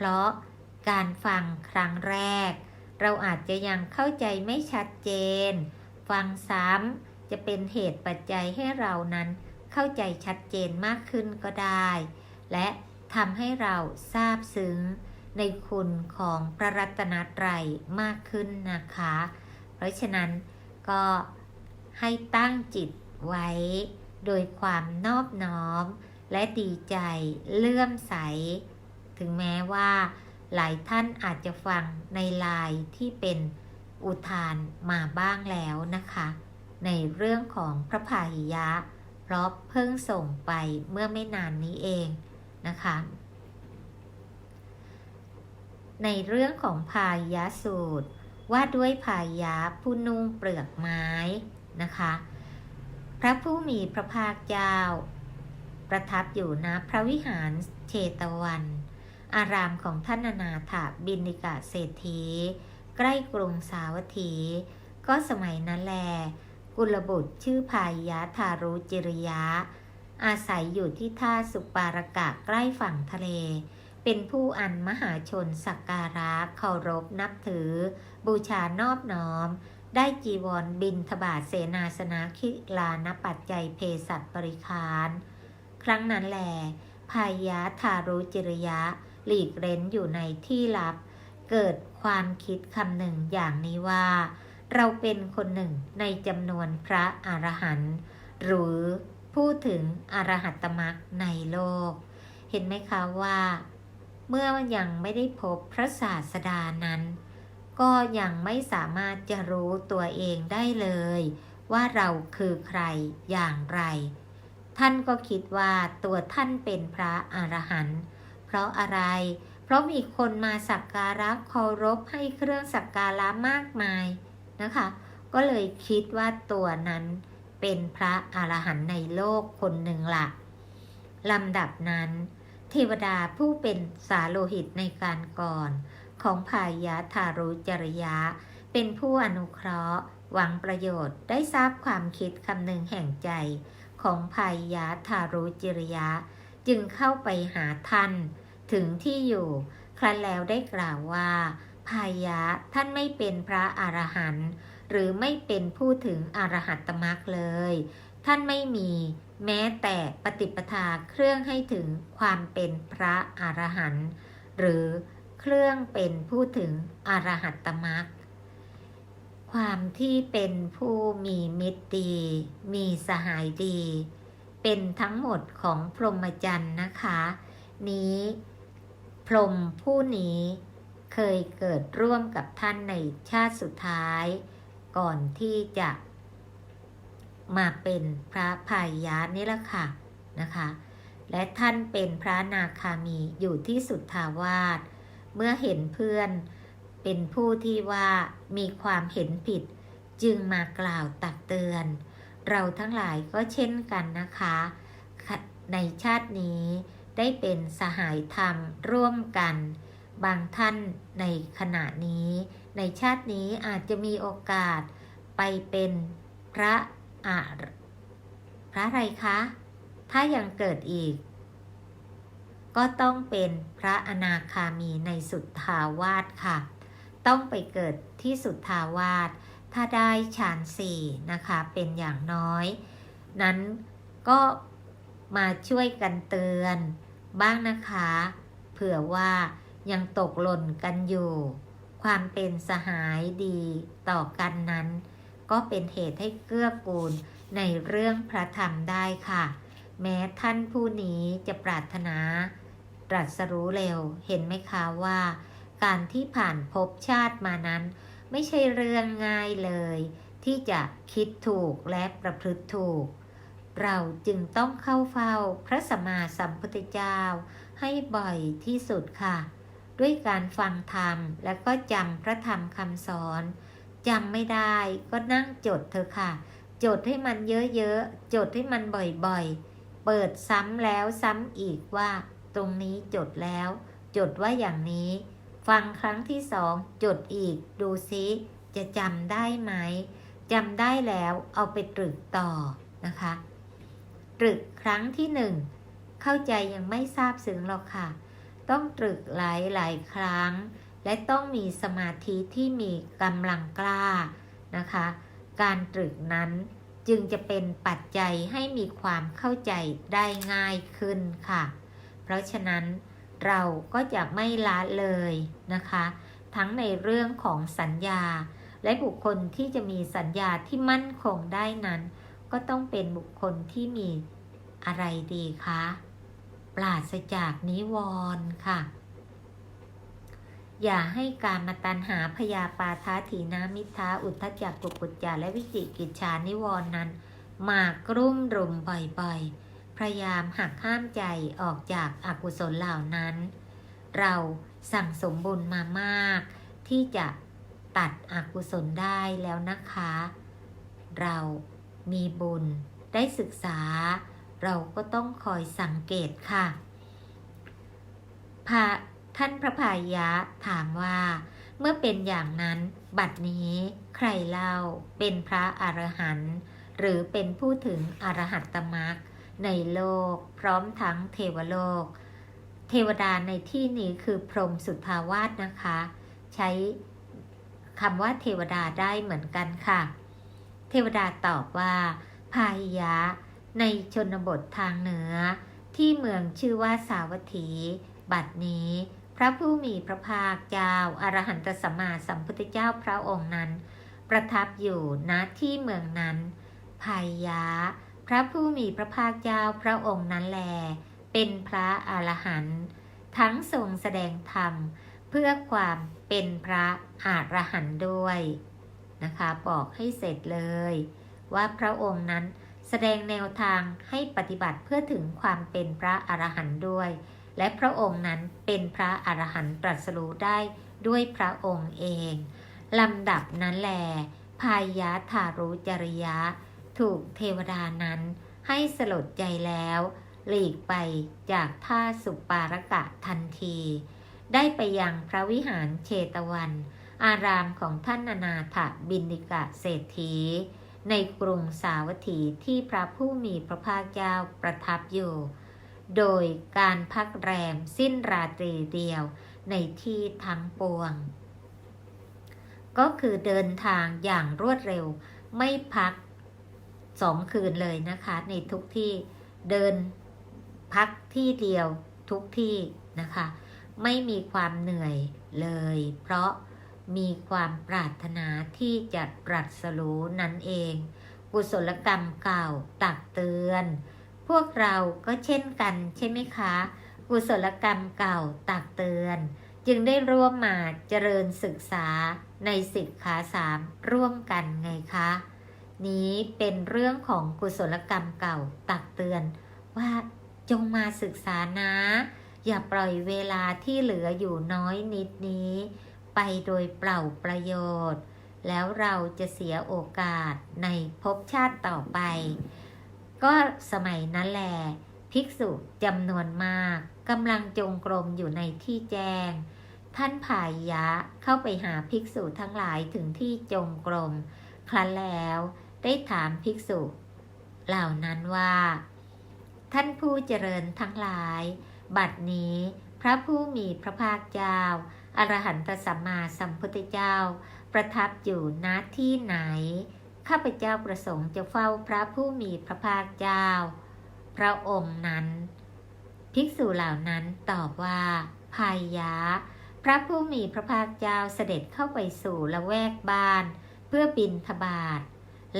เพราะการฟังครั้งแรก เราอาจจะยังเข้าใจไม่ชัดเจน ฟังซ้ำจะเป็นเหตุปัจจัยให้เรานั้นเข้าใจชัดเจนมากขึ้นก็ได้ และทำให้เราทราบซึ้งในคุณของพระรัตนตรัยมากขึ้นนะคะ เพราะฉะนั้นก็ให้ตั้งจิตไว้ โดยความนอบน้อม และดีใจเลื่อมใส ถึงแม้ว่าหลายท่านอาจจะฟังในไลน์ที่เป็นอุทานมาบ้างแล้วนะคะ ในเรื่องของพระพาหิยะ เพราะเพิ่งส่งไปเมื่อไม่นานนี้เองนะคะ ในเรื่องของพาหิยะสูตร ว่าด้วยพาหิยะผู้นุ่งเปลือกไม้นะคะ พระผู้มีพระภาคเจ้า ประทับอยู่ณพระวิหารเชตวัน อารามของท่านนาถาบินิกาเศรษฐี ใกล้กรุงสาวัตถี ก็สมัยนั้นแล กุลบุตรชื่อพายยะทารุจิริยะ อาศัยอยู่ที่ท่าสุปารกะใกล้ฝั่งทะเล เป็นผู้อันมหาชนสักการะเคารพนับถือ บูชานอบน้อม ได้จีวรบินทบาทเสนาสนะคิลานปัจจัยเพสัตบริคาร ครั้งนั้นแหลพายะทารุจิริยะ หลีกเร้นอยู่ในที่ลับ เกิดความคิดคำหนึ่งอย่างนี้ว่า เราเป็นคนหนึ่งในจำนวนพระอรหันต์หรือพูดถึงอรหัตตมรรคในโลก เห็นไหมคะว่า เมื่อยังไม่ได้พบพระศาสดานั้น ก็ยังไม่สามารถจะรู้ตัวเองได้เลย ว่าเราคือใครอย่างไร ท่านก็คิดว่าตัวท่านเป็นพระอรหันต์ เพราะอะไร เพราะมีคนมาสักการะเคารพให้เครื่องสักการะมากมายนะคะ ก็เลยคิดว่าตัวนั้นเป็นพระอรหันต์ในโลกคนหนึ่งละลำดับนั้น เทวดาผู้เป็นสาโลหิตในการก่อน ของพายะทารุจริยะ เป็นผู้อนุเคราะห์ หวังประโยชน์ได้ทราบความคิดคำหนึ่งแห่งใจของพายะทารุจริยะ จึงเข้าไปหาท่าน ถึงที่อยู่ ครั้นแล้วได้กล่าวว่าพายะท่านไม่เป็นพระอรหันต์หรือไม่เป็นผู้ถึงอรหัตตมรรคเลย ท่านไม่มีแม้แต่ปฏิปทาเครื่องให้ถึงความเป็นพระอรหันต์หรือเครื่องเป็นผู้ถึงอรหัตตมรรคความที่เป็นผู้มีมิตรดี มีสหายดี เป็นทั้งหมดของพรหมจรรย์นะคะ นี้ พรหมผู้นี้เคยเกิดร่วมกับท่านในชาติสุดท้าย ก่อนที่จะมาเป็นพระพายะนี่แหละค่ะนะคะ และท่านเป็นพระนาคามีอยู่ที่สุทธาวาสเมื่อเห็นเพื่อนเป็นผู้ที่ว่ามีความเห็นผิด จึงมากล่าวตักเตือน เราทั้งหลายก็เช่นกันนะคะ ในชาตินี้ ได้เป็นสหายธรรมร่วมกัน บางท่านในขณะนี้ ในชาตินี้อาจจะมีโอกาสไปเป็นพระอะพระอะไรคะ ถ้ายังเกิดอีก ก็ต้องเป็นพระอนาคามีในสุทธาวาสค่ะ ต้องไปเกิดที่สุทธาวาสถ้าได้ฌานสี่นะคะ เป็นอย่างน้อย นั้นก็มาช่วยกันเตือน บ้างนะคะ เผื่อว่ายังตกหล่นกันอยู่ ความเป็นสหายดีต่อกันนั้น ก็เป็นเหตุให้เกื้อกูลในเรื่องพระธรรมได้ค่ะ แม้ท่านผู้นี้จะปรารถนา ตรัสรู้เร็วเห็นไหมคะว่า การที่ผ่านภพชาติมานั้น ไม่ใช่เรื่องง่ายเลย ที่จะคิดถูกและประพฤติถูก เราจึงต้องเข้าเฝ้าพระสัมมาสัมพุทธเจ้า ให้บ่อยที่สุดค่ะ ด้วยการฟังธรรมและก็จำพระธรรมคำสอนจำไม่ได้ก็นั่งจดเถอค่ะ จดให้มันเยอะๆจดให้มันบ่อยๆ เปิดซ้ำแล้วซ้ำอีกว่า ตรงนี้จดแล้ว จดว่าอย่างนี้ ฟังครั้งที่สองจดอีกดูซิจะจำได้ไหมจำได้แล้วเอาไปตรึกต่อนะคะ ตรึกครั้งที่หนึ่งเข้าใจยังไม่ทราบซึ้งหรอกค่ะ ต้องตรึกหลายหลายครั้ง และต้องมีสมาธิที่มีกำลังกล้านะคะ การตรึกนั้นจึงจะเป็นปัจจัยให้มีความเข้าใจได้ง่ายขึ้นค่ะ เพราะฉะนั้นเราก็จะไม่ละเลยนะคะ ทั้งในเรื่องของสัญญา และบุคคลที่จะมีสัญญาที่มั่นคงได้นั้น ก็ต้องเป็นบุคคลที่มีอะไรดีคะปราศจากนิวรณ์ค่ะ อย่าให้การมาตัญหาพยาปาทาถีนามิทาอุทธจักกุกุจจาและวิจิกิจฉานิวรณ์นั้น มากรุ่มรุมบ่อยๆ พยายามหักห้ามใจออกจากอากุศลเหล่านั้น เราสั่งสมบุญมามาก ที่จะตัดอกุศลได้แล้วนะคะ เรา มีบุญ ได้ศึกษา เราก็ต้องคอยสังเกตค่ะพระท่านพระพายะถามว่า เมื่อเป็นอย่างนั้นบัดนี้ใครเล่าเป็นพระอรหันต์หรือเป็นผู้ถึงอรหัตตมรรคในโลกพร้อมทั้งเทวโลก เทวดาในที่นี้คือพรหมสุทธาวาสนะคะ ใช้คำว่าเทวดาได้เหมือนกันค่ะ เทวดาตอบว่า พาหิยะ ในชนบททางเหนือ ที่เมืองชื่อว่าสาวัตถี บัดนี้ พระผู้มีพระภาคเจ้าอารหันตสัมมาสัมพุทธเจ้าพระองค์นั้น ประทับอยู่ณที่เมืองนั้นพายยะ พระผู้มีพระภาคเจ้าพระองค์นั้นแล เป็นพระอรหันต์ทั้งทรงแสดงธรรมเพื่อความเป็นพระอรหันต์ด้วย นะคะบอกให้เสร็จเลย ว่าพระองค์นั้นแสดงแนวทางให้ปฏิบัติเพื่อถึงความเป็นพระอรหันต์ด้วย และพระองค์นั้นเป็นพระอรหันต์ตรัสรู้ได้ด้วยพระองค์เองลำดับนั้นแหลพายะทารุจริยะ ถูกเทวดานั้นให้สลดใจแล้ว หลีกไปจากท่าสุปารกะทันที ได้ไปยังพระวิหารเชตวัน อารามของท่านอนาถบินิกะเศรษฐี ในกรุงสาวัตถีที่พระผู้มีพระภาคเจ้าประทับอยู่ โดยการพักแรมสิ้นราตรีเดียวในที่ทั้งปวง ก็คือเดินทางอย่างรวดเร็วไม่พักสองคืนเลยนะคะ ในทุกที่เดินพักที่เดียวทุกที่นะคะ ไม่มีความเหนื่อยเลย เพราะ มีความปรารถนาที่จะตรัสรู้นั่นเอง กุศลกรรมเก่าตักเตือน พวกเราก็เช่นกันใช่ไหมคะ กุศลกรรมเก่าตักเตือน จึงได้ร่วมมาเจริญศึกษาในสิกขาสามร่วมกันไงคะ นี้เป็นเรื่องของกุศลกรรมเก่าตักเตือน ว่าจงมาศึกษานะ อย่าปล่อยเวลาที่เหลืออยู่น้อยนิดนี้ ไปโดยเปล่าประโยชน์ แล้วเราจะเสียโอกาสในภพชาติต่อไป ก็สมัยนั้นแหละภิกษุจำนวนมากกำลังจงกรมอยู่ในที่แจ้ง ท่านผายะเข้าไปหาภิกษุทั้งหลายถึงที่จงกรม ครั้นแล้วได้ถามภิกษุ เหล่านั้นว่า ท่านผู้เจริญทั้งหลาย บัดนี้พระผู้มีพระภาคเจ้า อรหันตสัมมาสัมพุทธเจ้า ประทับอยู่ณที่ไหน ข้าพเจ้าประสงค์จะเฝ้าพระผู้มีพระภาคเจ้า พระองค์นั้น ภิกษุเหล่านั้นตอบว่าพายะ พระผู้มีพระภาคเจ้าเสด็จเข้าไปสู่ละแวกบ้าน เพื่อบินทบาท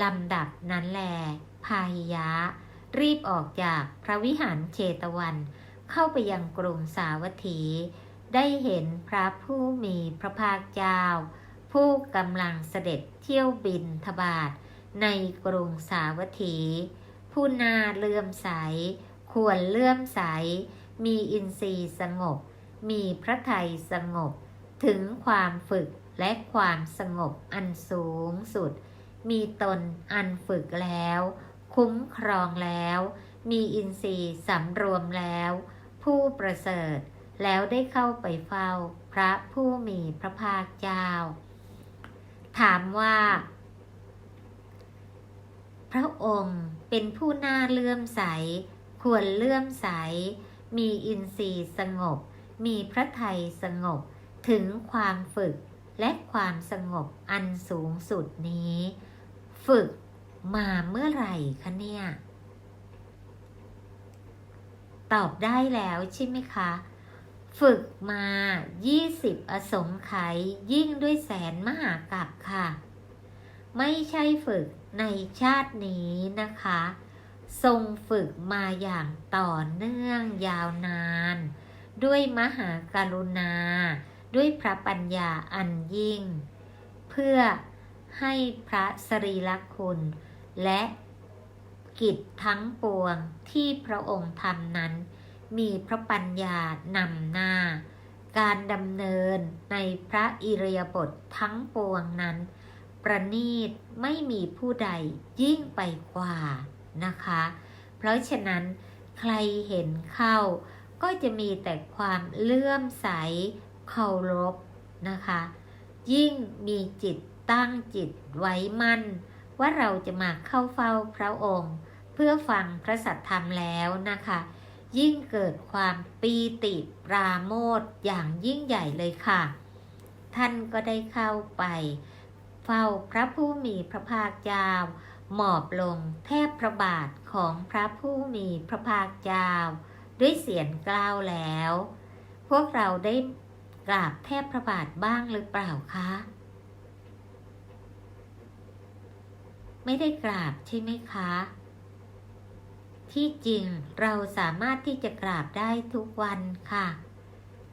ลำดับนั้นแลพายยะรีบออกจากพระวิหารเชตวัน เข้าไปยังกรุงสาวัตถี ได้เห็นพระผู้มีพระภาคเจ้า ผู้กำลังเสด็จเที่ยวบินทบาทในกรุงสาวัตถี ผู้น่าเลื่อมใส ควรเลื่อมใส มีอินทรีย์สงบ มีพระไทยสงบ ถึงความฝึกและความสงบอันสูงสุด มีตนอันฝึกแล้ว คุ้มครองแล้ว มีอินทรีย์สำรวมแล้ว ผู้ประเสริฐ แล้วได้เข้าไปเฝ้าพระผู้มีพระภาคเจ้า ถามว่า พระองค์เป็นผู้น่าเลื่อมใส ควรเลื่อมใส มีอินทรีย์สงบ มีพระไทยสงบ ถึงความฝึกและความสงบอันสูงสุดนี้ ฝึกมาเมื่อไหร่คะเนี่ย ตอบได้แล้วใช่ไหมคะ ฝึกมา 20 อสงไขยยิ่งด้วยแสนมหากัปค่ะ ไม่ใช่ฝึกในชาตินี้นะคะ ทรงฝึกมาอย่างต่อเนื่องยาวนาน ด้วยมหาการุณา ด้วยพระปัญญาอันยิ่ง เพื่อให้พระสรีรคุณและกิจทั้งปวงที่พระองค์ทำนั้น มีพระปัญญานำหน้า การดำเนินในพระอิริยาบถททั้งปวงนั้น ประณีตไม่มีผู้ใดยิ่งไปกว่านะคะ เพราะฉะนั้นใครเห็นเข้า ก็จะมีแต่ความเลื่อมใสเคารพนะคะ ยิ่งมีจิตตั้งจิตไว้มั่น ว่าเราจะมาเข้าเฝ้าพระองค์ เพื่อฟังพระสัทธรรมแล้วนะคะ ยิ่งเกิดความปีติปราโมทอย่างยิ่งใหญ่เลยค่ะ ท่านก็ได้เข้าไป เฝ้าพระผู้มีพระภาคเจ้า หมอบลงแทบพระบาทของพระผู้มีพระภาคเจ้า ด้วยเสียงกล้าวแล้ว พวกเราได้กราบแทบพระบาทบ้างหรือเปล่าคะ ไม่ได้กราบใช่ไหมคะ ที่จริงเราสามารถที่จะกราบได้ทุกวันค่ะ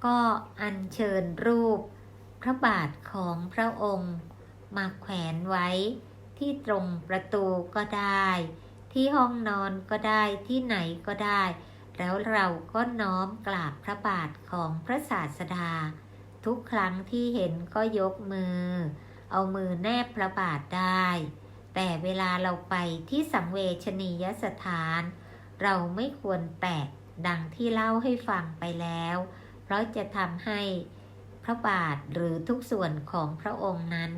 ก็อัญเชิญรูป พระบาทของพระองค์ มาแขวนไว้ที่ตรงประตูก็ได้ ที่ห้องนอนก็ได้ที่ไหนก็ได้ แล้วเราก็น้อมกราบพระบาทของพระศาสดา ทุกครั้งที่เห็นก็ยกมือ เอามือแนบพระบาทได้ แต่เวลาเราไปที่สังเวชนียสถาน เราไม่ควรแตะดังที่เล่าให้ฟังไปแล้ว เพราะจะทำให้พระบาทหรือทุกส่วนของพระองค์นั้น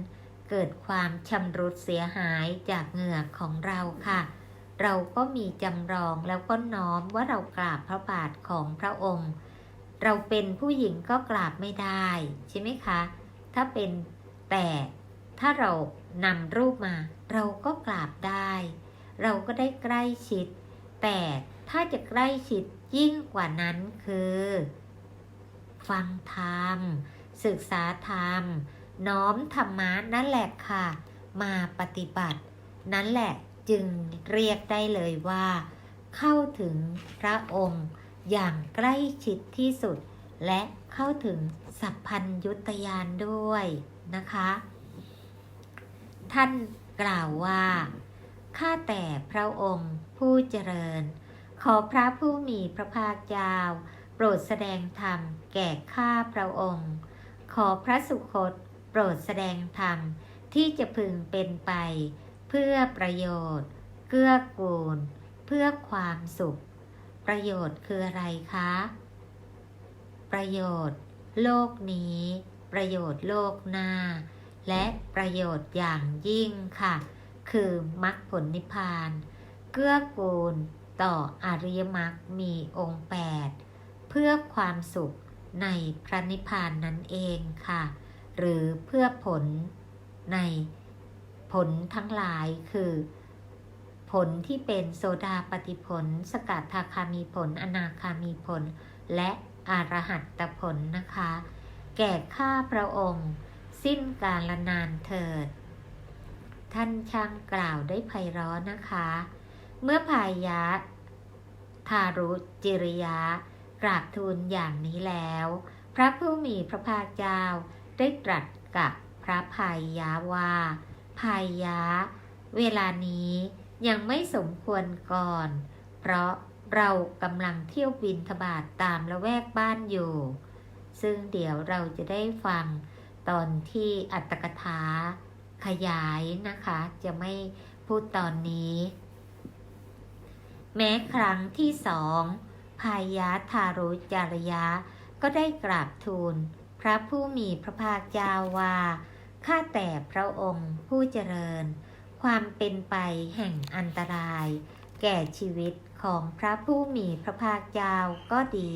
เกิดความชำรุดเสียหายจากเหงื่อของเราค่ะ เราก็มีจำลองแล้วก็น้อมว่าเรากราบพระบาทของพระองค์ เราเป็นผู้หญิงก็กราบไม่ได้ใช่ไหมคะ ถ้าเป็นแต่ถ้าเรานำรูปมา เราก็กราบได้ เราก็ได้ใกล้ชิด แต่ถ้าจะใกล้ชิดยิ่งกว่านั้นคือ ฟังธรรม ศึกษาธรรม น้อมธรรมะนั่นแหละค่ะ มาปฏิบัติ นั่นแหละจึงเรียกได้เลยว่า เข้าถึงพระองค์อย่างใกล้ชิดที่สุด และเข้าถึงสัพพัญยุตยานด้วยนะคะ ท่านกล่าวว่า ข้าแต่พระองค์ผู้เจริญ ขอพระผู้มีพระภาคเจ้าโปรดแสดงธรรมแก่ข้าพระองค์ ขอพระสุคตโปรดแสดงธรรมที่จะพึงเป็นไป เพื่อประโยชน์ เกื้อกูล เพื่อความสุข ประโยชน์คืออะไรคะ ประโยชน์ โลกนี้ ประโยชน์โลกหน้า และประโยชน์อย่างยิ่งค่ะ คือมรรคผลนิพพาน เกื้อกูลต่ออริยมรรคมีองค์8เพื่อความสุขในพระนิพพานนั่นเองค่ะ หรือเพื่อผลในผลทั้งหลายคือ ผลที่เป็นโซดาปฏิผล สกัดทาคามีผล อนาคามีผล และอรหัตตผลนะคะ แก่ข้าพระองค์ สิ้นกาลนานเถิด ท่านช่างกล่าวได้ไพเราะนะคะ เมื่อพายะทารุจิริยะกราบทูลอย่างนี้แล้ว พระผู้มีพระภาคเจ้าได้ตรัสกับพระพายะว่าพายะ เวลานี้ยังไม่สมควรก่อน เพราะเรากำลังเที่ยวบินทบาทตามละแวกบ้านอยู่ ซึ่งเดี๋ยวเราจะได้ฟังตอนที่อัตตกถา ขยายนะคะ จะไม่พูดตอนนี้ แม้ครั้งที่สองพายะทารุจารยะ ก็ได้กราบทูล พระผู้มีพระภาคเจ้าว่า ข้าแต่พระองค์ผู้เจริญ ความเป็นไปแห่งอันตราย แก่ชีวิตของพระผู้มีพระภาคเจ้าก็ดี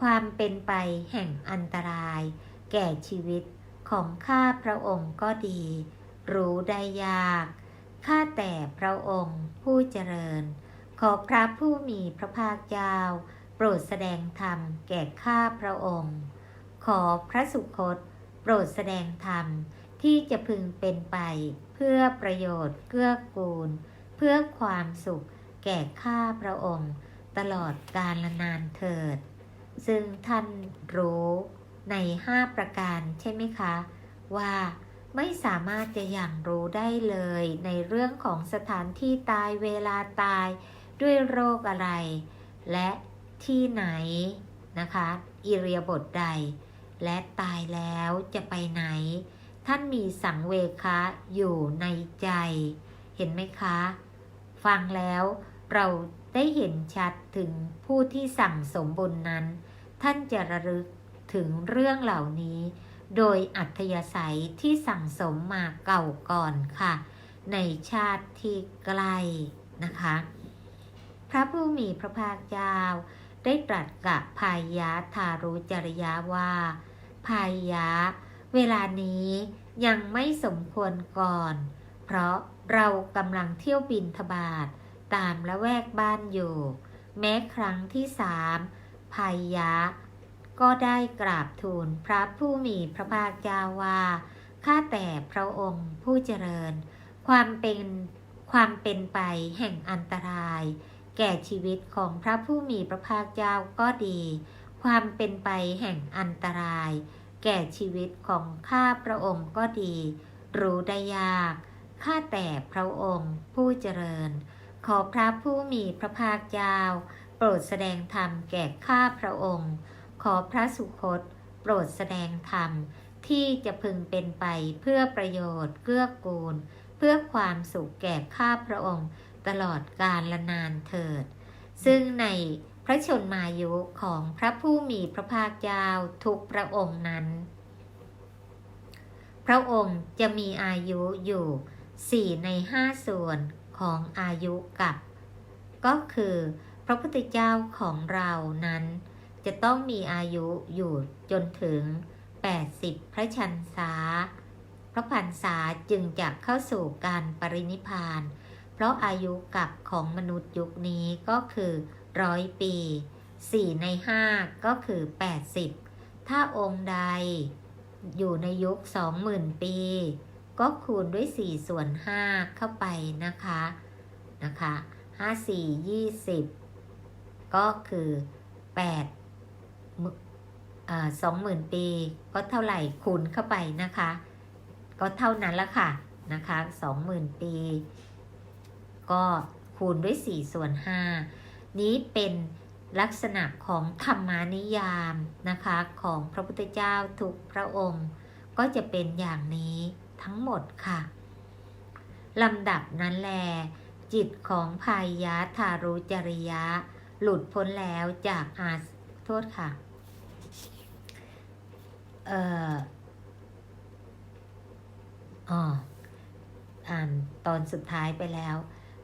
คความเป็นไปแห่งอันตราย แก่ชีวิต ของข้าพระองค์ก็ดี รู้ได้ยาก ข้าแต่พระองค์ผู้เจริญ ขอพระผู้มีพระภาคเจ้าโปรดแสดงธรรมแก่ข้าพระองค์ ขอพระสุคตโปรดแสดงธรรมที่จะพึงเป็นไปเพื่อประโยชน์เกื้อกูล เพื่อความสุขแก่ข้าพระองค์ ตลอดกาลนานเถิด ซึ่งท่านรู้ ในห้าประการใช่ไหมคะ ว่าไม่สามารถจะอย่างรู้ได้เลย ในเรื่องของสถานที่ตายเวลาตายด้วยโรคอะไร และที่ไหนนะคะอิเรียาบทใด และตายแล้วจะไปไหน ท่านมีสังเวคะอยู่ในใจ เห็นไหมคะ ฟังแล้วเราได้เห็นชัดถึงผู้ที่สั่งสมบุญนั้น ท่านจะระลึก ถึงเรื่องเหล่านี้ โดยอัธยาศัยที่สั่งสมมาเก่าก่อนค่ะ ในชาติที่ใกลนะคะ พระผู้มีพระภาคเจ้าได้ตรัสกับพายะทารุจริยะว่าพายะ เวลานี้ยังไม่สมควรก่อน เพราะเรากำลังเที่ยวบินทบาทตามละแวกบ้านอยู่ แม้ครั้งที่สามพายะ ก็ได้กราบทูลพระผู้มีพระภาคเจ้าว่าข้าแต่พระองค์ผู้เจริญ ความเป็นความเป็นไปแห่งอันตราย แก่ชีวิตของพระผู้มีพระภาคเจ้าก็ดี ความเป็นไปแห่งอันตราย แก่ชีวิตของข้าพระองค์ก็ดี รู้ได้ยากข้าแต่พระองค์ผู้เจริญ ขอพระผู้มีพระภาคเจ้า โปรดแสดงธรรมแก่ข้าพระองค์ ขอพระสุคตโปรดแสดงธรรมที่จะพึงเป็นไปเพื่อประโยชน์เกื้อกูล เพื่อความสุขแก่ข้าพระองค์ตลอดกาลนานเถิด ซึ่งในพระชนมายุของพระผู้มีพระภาคเจ้าทุกพระองค์นั้น พระองค์จะมีอายุอยู่สี่ในห้าส่วนของอายุกับ ก็คือพระพุทธเจ้าของเรานั้น จะต้องมีอายุอยู่จนถึง 80 พระชันษา พระพรรษาจึงจะเข้าสู่การปรินิพพาน เพราะอายุกับของมนุษย์ยุคนี้ก็คือร้อยปี 4 ใน 5 ก็คือ 80 ถ้าองค์ใด อยู่ในยุค 20,000 ปี ก็คูณด้วย 4 ส่วน 5 เข้าไปนะคะนะคะ 5 4 20 ก็คือ8 สองหมื่นปีก็เท่าไหร่คูณเข้าไปนะคะ ก็เท่านั้นละค่ะนะคะสองหมื่นปี ก็คูณด้วย4ส่วน5นี้เป็นลักษณะของธรรมานิยามนะคะของพระพุทธเจ้าทุกพระองค์ ก็จะเป็นอย่างนี้ทั้งหมดค่ะลำดับนั้นแล จิตของพายะทารุจริยะ หลุดพ้นแล้วจากอา ทษค่ะ เอ่ออ๋ออ่านตอนสุดท้ายไปแล้ว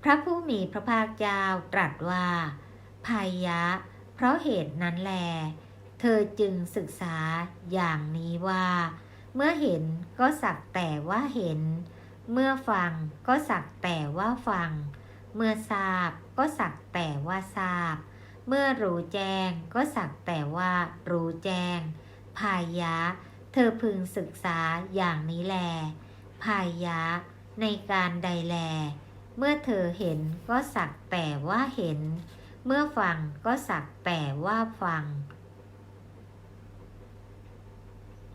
พระผู้มีพระภาคเจ้าตรัสว่าพายะ เพราะเหตุนั้นแล เธอจึงศึกษาอย่างนี้ว่า เมื่อเห็นก็สักแต่ว่าเห็น เมื่อฟังก็สักแต่ว่าฟัง เมื่อทราบก็สักแต่ว่าทราบ เมื่อรู้แจ้งก็สักแต่ว่ารู้แจ้ง พายะ เธอพึงศึกษาอย่างนี้แล พายะ ในการใดแล เมื่อเธอเห็นก็สักแต่ว่าเห็น เมื่อฟังก็สักแต่ว่าฟัง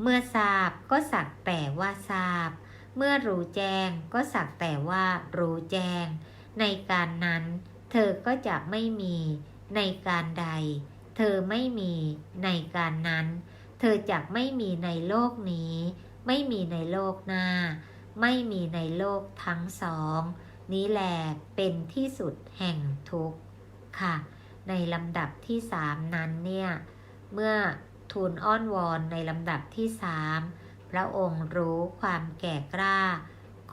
เมื่อทราบก็สักแต่ว่าทราบ เมื่อรู้แจ้งก็สักแต่ว่ารู้แจ้ง ในการนั้น เธอก็จะไม่มี ในการใด เธอไม่มีในการนั้น เธอจะไม่มีในโลกนี้ ไม่มีในโลกหน้า ไม่มีในโลกทั้งสอง นี้แหละเป็นที่สุดแห่งทุกข์ค่ะ ในลำดับที่สามนั้นเนี่ย เมื่อทูลอ้อนวอนในลำดับที่สามพระองค์รู้ความแก่กล้า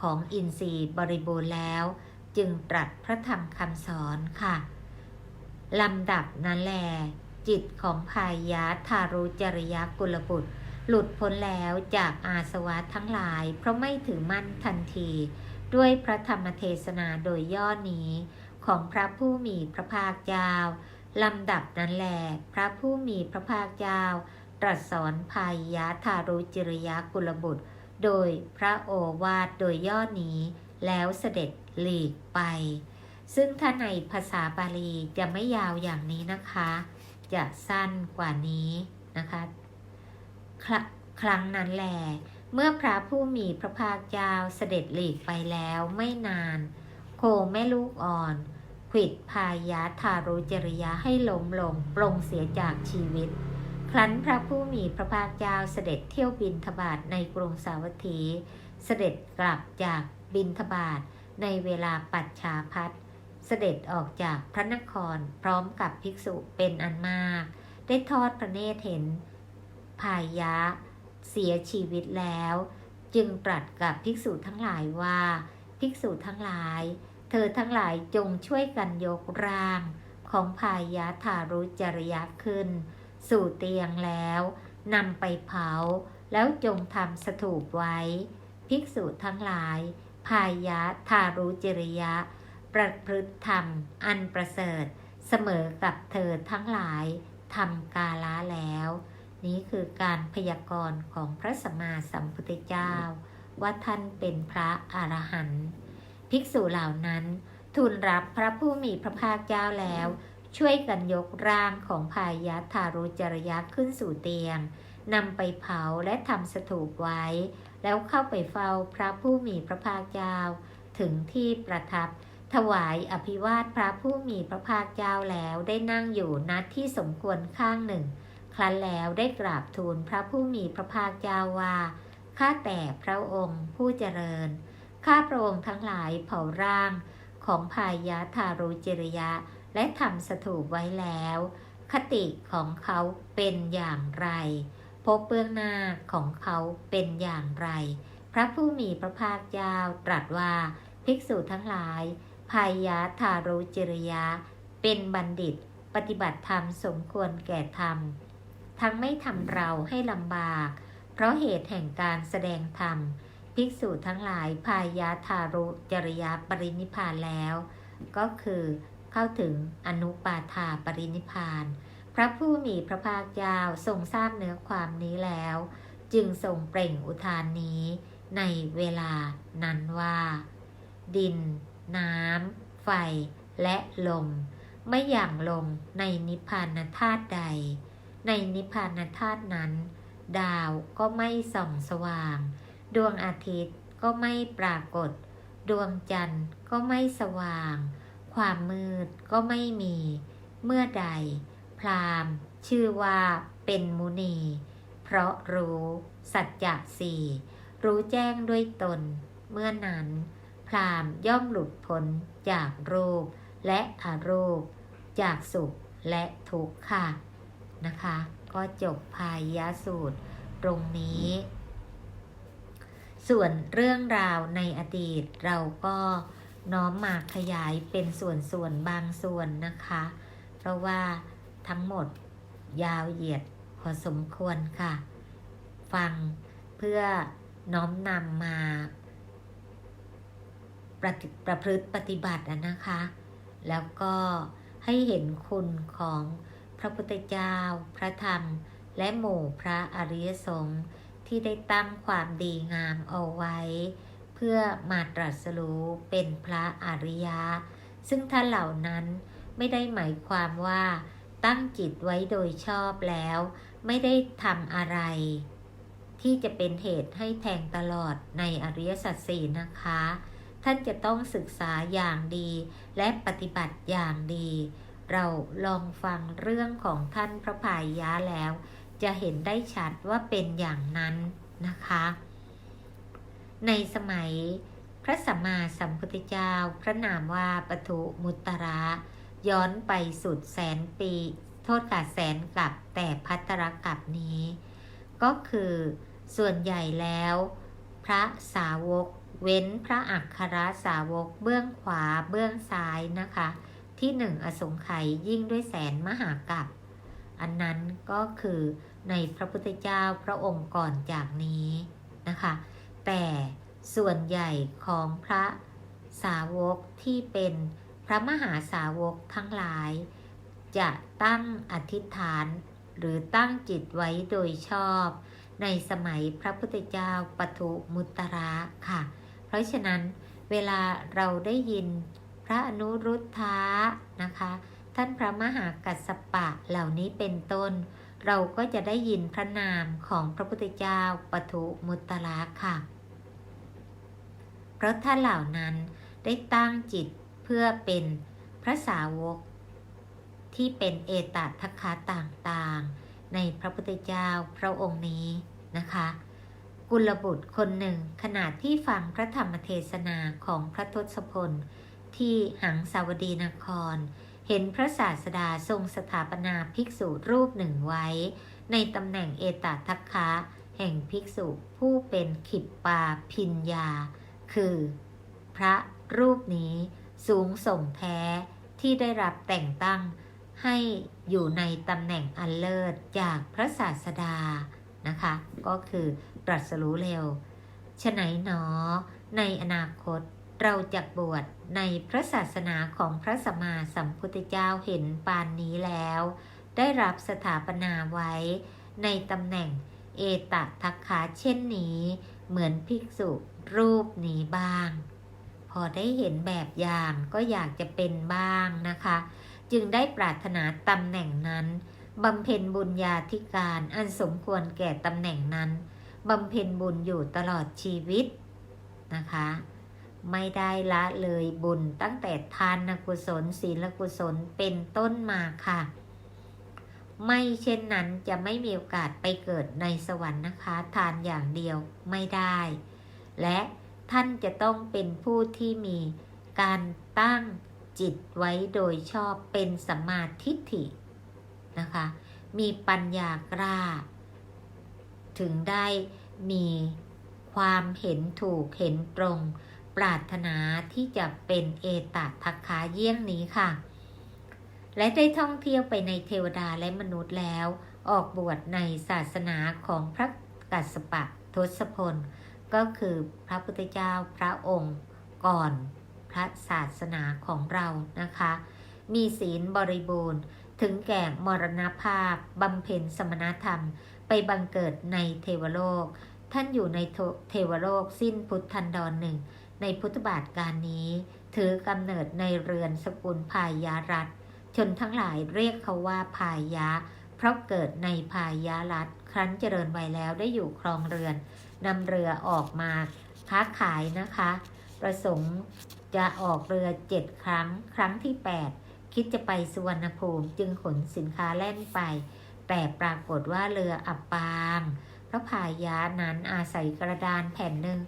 ของอินทรีย์บริบูรณ์แล้ว จึงตรัสพระธรรมคำสอนค่ะ ลำดับนั้นแล จิตของพายะทารุจริยกุลบุตร หลุดพ้นแล้วจากอาสวะทั้งหลาย เพราะไม่ถือมั่นทันที ด้วยพระธรรมเทศนาโดยย่อนี้ ของพระผู้มีพระภาคเจ้าลำดับนั้นแหลพระผู้มีพระภาคเจ้า ตรัสสอนพายะทารุจริยกุลบุตร โดยพระโอวาทโดยย่อนี้ แล้วเสด็จหลีกไป ซึ่งถ้าในภาษาบาลีจะไม่ยาวอย่างนี้นะคะ จะสั้นกว่านี้นะคะครครั้งนั้นแหลเมื่อพระผู้มีพระภาคเจ้าเสด็จหลีกไปแล้วไม่นาน โคแม่ลูกอ่อนขวิดพายะทารุจริยะให้ล้มลงปรงเสียจากชีวิต ครั้นพระผู้มีพระภาคเจ้าเสด็จเที่ยวบินทบาทในกรุงสาวัตถี เสด็จกลับจากบินทบาทในเวลาปัจฉาพัท เสด็จออกจากพระนครพร้อมกับภิกษุเป็นอันมาก ได้ทอดพระเนตรเห็นพายะ เสียชีวิตแล้ว จึงตรัสกับภิกษุทั้งหลายว่า ภิกษุทั้งหลาย เธอทั้งหลายจงช่วยกันยกร่าง ของพายะทารุจริยะขึ้น สู่เตียงแล้วนำไปเผา แล้วจงทำสถูปไว้ ภิกษุทั้งหลายพายะทารุจริยะ ประพฤติธรรม อันประเสริฐ เสมอกับเธอทั้งหลายทำกาละแล้ว นี้คือการพยากรณ์ของพระสัมมาสัมพุทธเจ้า ว่าท่านเป็นพระอรหันต์ภิกษุเหล่านั้น ทูลรับพระผู้มีพระภาคเจ้าแล้ว ช่วยกันยกร่างของพายะทารุจริยะขึ้นสู่เตียงนำไปเผาและทำสถูปไว้ แล้วเข้าไปเฝ้าพระผู้มีพระภาคเจ้า ถึงที่ประทับ ถวายอภิวาทพระผู้มีพระภาคเจ้าแล้วได้นั่งอยู่ณที่สมควรข้างหนึ่ง ครั้นแล้วได้กราบทูลพระผู้มีพระภาคเจ้าว่า ข้าแต่พระองค์ผู้เจริญ ข้าพระองค์ทั้งหลายเผาร่างของพายะทารุจริยะ และทำสถูปไว้แล้ว คติของเขาเป็นอย่างไรพบเบื้องหน้าของเขาเป็นอย่างไร พระผู้มีพระภาคเจ้าตรัสว่าภิกษุทั้งหลาย พายะทารุจริยะ เป็นบัณฑิต ปฏิบัติธรรมสมควรแก่ธรรม ทั้งไม่ทำเราให้ลำบาก เพราะเหตุแห่งการแสดงธรรม ภิกษุทั้งหลายพายะทารุจริยะปรินิพานแล้ว ก็คือเข้าถึงอนุปาทาปรินิพพาน พระผู้มีพระภาคเจ้าทรงทราบเนื้อความนี้แล้ว จึงทรงเปล่งอุทานนี้ในเวลานั้นว่า ดิน น้ำ ไฟ และลม ไม่อย่างลงในนิพพานธาตุใด ในนิพพานธาตุนั้น ดาวก็ไม่ส่องสว่าง ดวงอาทิตย์ก็ไม่ปรากฏ ดวงจันทร์ก็ไม่สว่าง ความมืดก็ไม่มี เมื่อใด พราหมณ์ชื่อว่าเป็นมุนี เพราะรู้ สัจจะสี่รู้แจ้งด้วยตน เมื่อนั้น พรามย่อมหลุดพ้นจากรูป และอารูป จากสุขและทุกข์ค่ะนะคะ ก็จบพายาสูตรตรงนี้ ส่วนเรื่องราวในอดีตเราก็น้อมมาขยายเป็นส่วนๆบางส่วนนะคะ เพราะว่าทั้งหมดยาวเหยียดพอสมควรค่ะ ฟังเพื่อน้อมนำมา ประประพฤติปฏิบัตินะคะ แล้วก็ให้เห็นคุณของพระพุทธเจ้า พระธรรม และหมู่พระอริยสงฆ์ที่ได้ตั้งความดีงามเอาไว้ เพื่อมาตรัสรู้เป็นพระอริยะ ซึ่งท่านเหล่านั้นไม่ได้หมายความว่า ตั้งจิตไว้โดยชอบแล้ว ไม่ได้ทำอะไร ที่จะเป็นเหตุให้แทงตลอดในอริยสัจสี่นะคะ ท่านจะต้องศึกษาอย่างดี และปฏิบัติอย่างดี เราลองฟังเรื่องของท่านพระพายยะแล้ว จะเห็นได้ชัดว่าเป็นอย่างนั้นนะคะ ในสมัยพระสัมมาสัมพุทธเจ้า พระนามว่าปทุมุตระย้อนไปสุดแสนปี โทษค่ะแสนกลับแต่พัตรกับนี้ ก็คือส่วนใหญ่แล้ว พระสาวก เว้นพระอักขระสาวกเบื้องขวาเบื้องซ้ายนะคะ ที่หนึ่งอสงไขยยิ่งด้วยแสนมหากับ อันนั้นก็คือในพระพุทธเจ้าพระองค์ก่อนจากนี้นะคะ แต่ส่วนใหญ่ของพระสาวกที่เป็นพระมหาสาวกทั้งหลาย จะตั้งอธิษฐานหรือตั้งจิตไว้โดยชอบ ในสมัยพระพุทธเจ้าปทุมุตระค่ะ เพราะฉะนั้นเวลาเราได้ยินพระอนุรุทธะนะคะ ท่านพระมหากัสสปะเหล่านี้เป็นต้น เราก็จะได้ยินพระนามของพระพุทธเจ้าปทุมุตระค่ะ เพราะท่านเหล่านั้นได้ตั้งจิตเพื่อเป็นพระสาวก ที่เป็นเอตทัคคะต่างๆ ในพระพุทธเจ้าพระองค์นี้นะคะ กุลบุตรคนหนึ่งขณะที่ฟังพระธรรมเทศนาของพระทศพล ที่หังสาวดีนคร เห็นพระศาสดาทรงสถาปนาภิกษุรูปหนึ่งไว้ ในตำแหน่งเอตทัคคะ แห่งภิกษุผู้เป็นขิปปาพิญญา คือ พระรูปนี้สูงส่งแท้ที่ได้รับแต่งตั้งให้อยู่ในตำแหน่งอันเลิศจากพระศาสดานะคะ ก็คือ ตรัสรู้เร็วฉะไหนหนอ ในอนาคตเราจะบวชในพระศาสนาของพระสัมมาสัมพุทธเจ้าเห็นปานนี้แล้ว ได้รับสถาปนาไว้ ในตำแหน่งเอตทัคคะเช่นนี้ เหมือนภิกษุรูปนี้บ้าง พอได้เห็นแบบอย่างก็อยากจะเป็นบ้างนะคะ จึงได้ปรารถนาตำแหน่งนั้นบำเพ็ญบุญญาธิการอันสมควรแก่ตำแหน่งนั้น บำเพ็ญบุญอยู่ตลอดชีวิตนะคะ ไม่ได้ละเลยบุญตั้งแต่ทานกุศลศีลกุศลเป็นต้นมาค่ะ ไม่เช่นนั้นจะไม่มีโอกาสไปเกิดในสวรรค์นะคะ ทานอย่างเดียวไม่ได้ และท่านจะต้องเป็นผู้ที่มีการตั้งจิตไว้โดยชอบเป็นสัมมาทิฏฐินะคะ มีปัญญากล้า ถึงได้มีความเห็นถูกเห็นตรง ปรารถนาที่จะเป็นเอตัทัคคะเยี่ยงนี้ค่ะ และได้ท่องเที่ยวไปในเทวดาและมนุษย์แล้ว ออกบวชในศาสนาของพระกัสสปะทศพล ก็คือพระพุทธเจ้าพระองค์ก่อนพระศาสนาของเรานะคะ มีศีลบริบูรณ์ถึงแก่มรณภาพบำเพ็ญสมณธรรม ไปบังเกิดในเทวโลก ท่านอยู่ในเทวโลกสิ้นพุทธันดรหนึ่ง ในพุทธบาทการนี้ ถือกำเนิดในเรือนสกุลพายารัตชนทั้งหลายเรียกเขาว่าพายะ เพราะเกิดในพายารัตครั้นเจริญวัยแล้วได้อยู่ครองเรือนนำเรือออกมาค้าขายนะคะ ประสงค์จะออกเรือเจ็ดครั้ง ครั้งที่ 8 คิดจะไปสุวรรณภูมิจึงขนสินค้าแล่นไป แต่ปรากฏว่าเรืออับปางพระพายานั้นอาศัยกระดานแผ่นหนึ่ง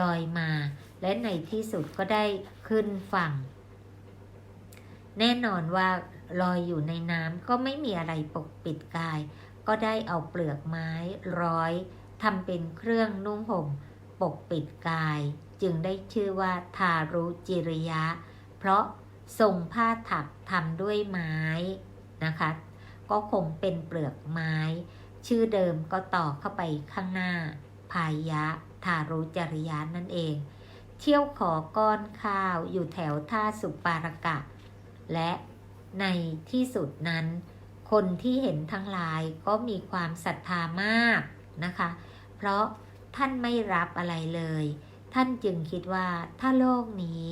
ลอยมา และในที่สุดก็ได้ขึ้นฝั่ง แน่นอนว่าลอยอยู่ในน้ำก็ไม่มีอะไรปกปิดกาย ก็ได้เอาเปลือกไม้ร้อยทำเป็นเครื่องนุ่งห่มปกปิดกาย จึงได้ชื่อว่าทารุจิริยะ เพราะทรงผ้าถักทำด้วยไม้นะคะ ก็คงเป็นเปลือกไม้ ชื่อเดิมก็ต่อเข้าไปข้างหน้า พายะ ทารุจริยะนั่นเอง เที่ยวขอก้อนข้าวอยู่แถวท่าสุปารกะ และในที่สุดนั้น คนที่เห็นทั้งหลายก็มีความศรัทธามากนะคะ เพราะท่านไม่รับอะไรเลย ท่านจึงคิดว่าถ้าโลกนี้